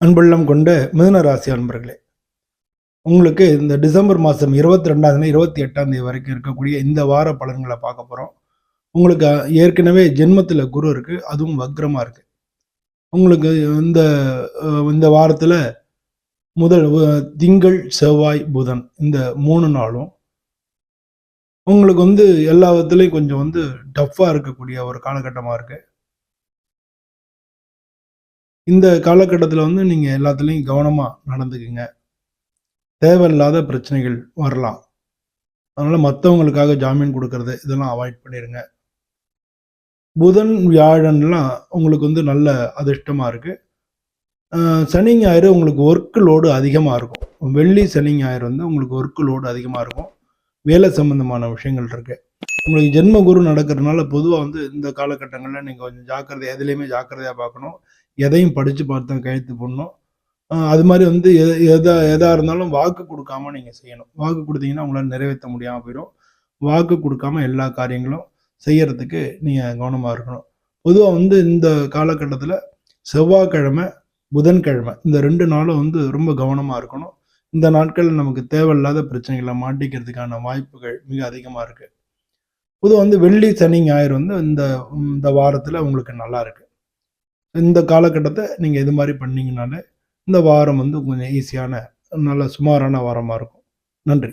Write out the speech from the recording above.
அன்புள்ளம் கொண்ட மிதுன ராசி அன்பர்களே உங்களுக்கு இந்த டிசம்பர் மாதம் இருபத்தி ரெண்டாம்தேதி இருபத்தி எட்டாம் தேதி வரைக்கும் இருக்கக்கூடிய இந்த வார பலன்களை பார்க்க போகிறோம் உங்களுக்கு ஏற்கனவே ஜென்மத்தில் குரு இருக்குது அதுவும் வக்ரமாக இருக்குது உங்களுக்கு இந்த இந்த வாரத்தில் முதல் திங்கள் செவ்வாய் புதன் இந்த மூணு நாளும் உங்களுக்கு வந்து எல்லா விதத்துலேயும் கொஞ்சம் வந்து டஃப்பாக இருக்கக்கூடிய ஒரு காலகட்டமாக இருக்குது இந்த காலகட்டத்தில் வந்து நீங்கள் எல்லாத்துலேயும் கவனமாக நடந்துக்குங்க. தேவையில்லாத பிரச்சனைகள் வரலாம். அதனால் மற்றவங்களுக்காக ஜாமீன் கொடுக்கறது இதெல்லாம் அவாய்ட் பண்ணிடுங்க புதன் வியாழன்லாம் உங்களுக்கு வந்து நல்ல அதிர்ஷ்டமாக இருக்குது சனி ஞாயிறு உங்களுக்கு ஒர்க்கு லோடு அதிகமாக இருக்கும். வெள்ளி சனி ஞாயிறு வந்து உங்களுக்கு ஒர்க்கு லோடு அதிகமாக இருக்கும். வேலை சம்பந்தமான விஷயங்கள் இருக்குது உங்களுக்கு ஜென்ம குரு நடக்கிறதுனால பொதுவாக வந்து இந்த காலகட்டங்களில் நீங்கள் கொஞ்சம் ஜாக்கிரதை எதுலேயுமே ஜாக்கிரதையாக பார்க்கணும். எதையும் படித்து பார்த்து கழுத்து போடணும். அது மாதிரி வந்து எ- எதா எதாக இருந்தாலும் வாக்கு கொடுக்காம நீங்கள் செய்யணும். வாக்கு கொடுத்தீங்கன்னா உங்களால் நிறைவேற்ற முடியாமல் போயிடும். வாக்கு கொடுக்காம எல்லா காரியங்களும் செய்யறதுக்கு நீங்கள் கவனமாக இருக்கணும். பொதுவாக வந்து இந்த காலகட்டத்தில் செவ்வாய்க்கிழமை புதன்கிழமை இந்த ரெண்டு நாளும் வந்து ரொம்ப கவனமாக இருக்கணும். இந்த நாட்களில் நமக்கு தேவையில்லாத பிரச்சனைகளை மாட்டிக்கிறதுக்கான வாய்ப்புகள் மிக அதிகமாக இருக்குது பொதுவாக வந்து வெள்ளி சனி ஞாயிறு வந்து இந்த இந்த வாரத்தில் உங்களுக்கு நல்லா இருக்கு. இந்த காலகட்டத்தை நீங்கள் இது மாதிரி பண்ணீங்கனாலே இந்த வாரம் வந்து கொஞ்சம் ஈஸியான நல்ல சுமாரான வாரமாக இருக்கும். நன்றி.